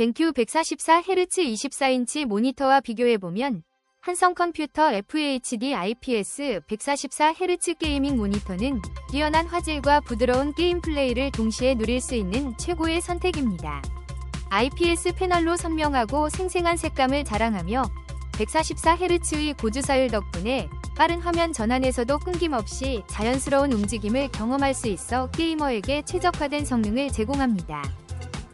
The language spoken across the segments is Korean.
벤큐 144Hz 24인치 모니터와 비교해보면 한성 컴퓨터 FHD IPS 144Hz 게이밍 모니터는 뛰어난 화질과 부드러운 게임 플레이를 동시에 누릴 수 있는 최고의 선택입니다. IPS 패널로 선명하고 생생한 색감을 자랑하며 144Hz의 고주사율 덕분에 빠른 화면 전환에서도 끊김없이 자연스러운 움직임을 경험할 수 있어 게이머에게 최적화된 성능을 제공합니다.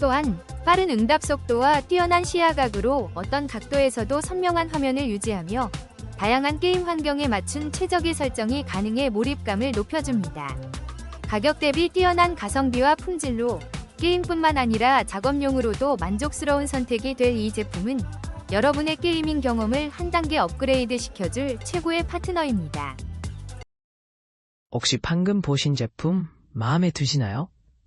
또한 빠른 응답 속도와 뛰어난 시야각으로 어떤 각도에서도 선명한 화면을 유지하며 다양한 게임 환경에 맞춘 최적의 설정이 가능해 몰입감을 높여줍니다. 가격 대비 뛰어난 가성비와 품질로 게임뿐만 아니라 작업용으로도 만족스러운 선택이 될 이 제품은 여러분의 게이밍 경험을 한 단계 업그레이드 시켜줄 최고의 파트너입니다. 혹시 방금 보신 제품 마음에 드시나요?